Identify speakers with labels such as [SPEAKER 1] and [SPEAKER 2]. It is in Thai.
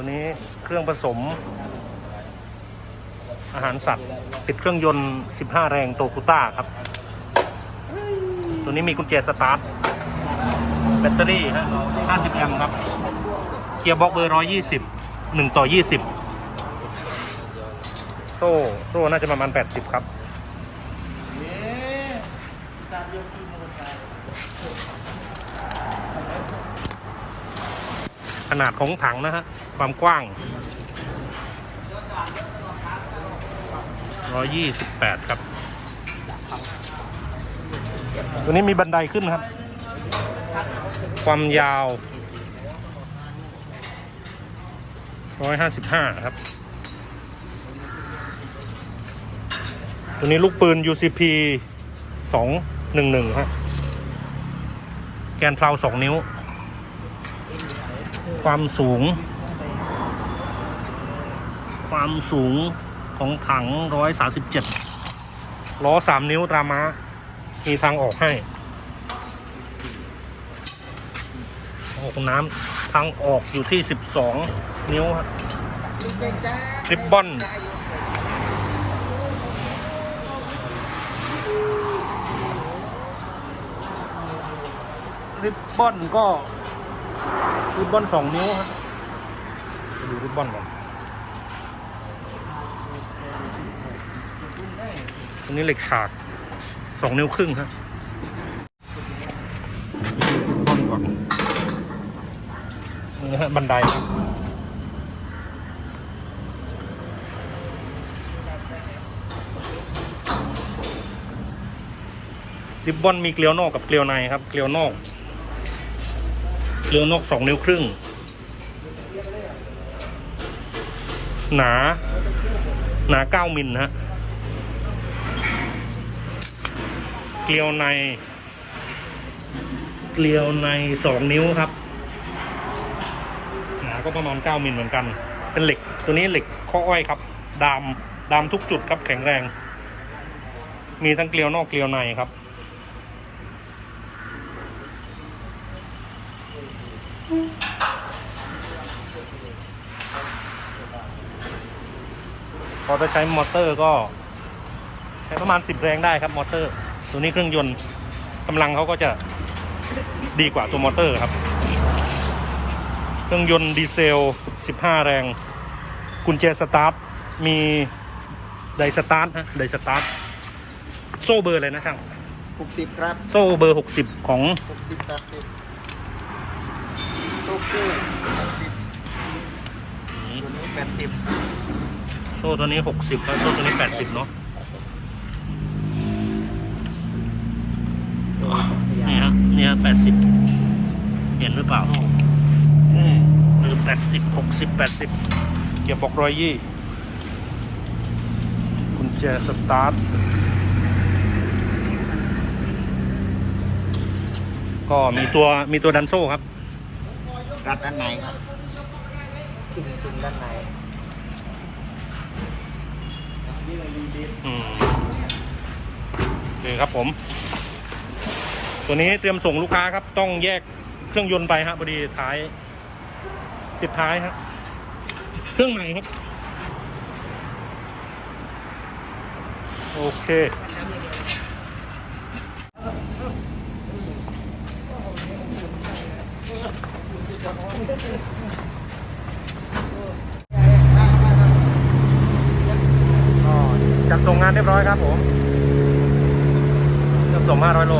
[SPEAKER 1] ตัวนี้เครื่องผสม อาหารสัตว์ติดเครื่องยนต์ 15 แรงโตคุต้าครับ ตัวนี้มีกุญแจสตาร์ท แบตเตอรี่ฮะ50 แอมป์ครับ เกียร์บ็อกเบอร์ 120 1 ต่อ 20 โซ่ โซ่น่าจะประมาณ 80 ครับ ขนาดของถังนะฮะ ความกว้าง 128 ครับ ตัวนี้มีบันไดขึ้นครับ ความยาว 155 ครับ ตัวนี้ลูกปืน UCP 211ฮะแกนเพลา2 นิ้ว ความสูง ความสูงของถัง137ล้อ3นิ้วตรามามีทางออกให้ทางออกน้ำทางออกอยู่ที่12นิ้วริบบอนริบบอนก็ ริบบอนสองนิ้วครับดูริบบอนก่อนอันนี้เหล็กฉากสองนิ้วครึ่งครับริบบอนก่อนนี่ฮะบันไดครับริบบอนมีเกลียวนอกกับเกลียวในครับ เกลียวนอก เกลียวนอกสองนิ้วครึ่ง หนา หนาเก้ามิลฮะ เกลียวใน เกลียวในสองนิ้วครับ หนาก็ประมาณเก้ามิลเหมือนกัน เป็นเหล็ก ตัวนี้เหล็กข้ออ้อยครับ ดาม ดามทุกจุดครับแข็งแรง มีทั้งเกลียวนอกเกลียวในครับ พอจะใช้มอเตอร์ก็ ใช้ประมาณ 10 แรงได้ครับมอเตอร์ ตัวนี้เครื่องยนต์กำลังเขาก็จะดีกว่าตัวมอเตอร์ครับ เครื่องยนต์ดีเซล 15 แรง กุญแจสตาร์ทมีไดสตาร์ทฮะไดสตาร์ทโซ่เบอร์อะไรนะช่าง
[SPEAKER 2] หกสิบครับ
[SPEAKER 1] โซ่เบอร์ 60 ของ
[SPEAKER 2] หกสิบแปดสิบโต๊ะคู่แปดสิบตัวนี้แปดสิบ
[SPEAKER 1] โซ่ตัวนี้60แล้วโซ่ตัวนี้80เนาะนี่ฮะนี่ฮะ80เห็นหรือเปล่าหรือ80 60 80เกียร์บอกร้อยยี่กุญแจสตาร์ทก็มีตัวมีตัวดันโซ่ครับ
[SPEAKER 2] รัดด้านในครับขึ้นขึ้นด้านใน
[SPEAKER 1] อืมโอเคครับผม ตัวนี้เตรียมส่งลูกค้าครับ ต้องแยกเครื่องยนต์ไปฮะพอดีท้าย ติดท้ายฮะเครื่องใหม่ครับ โอเค ก็จัด ส่งงานเรียบร้อยครับผมจัดส่ง500โล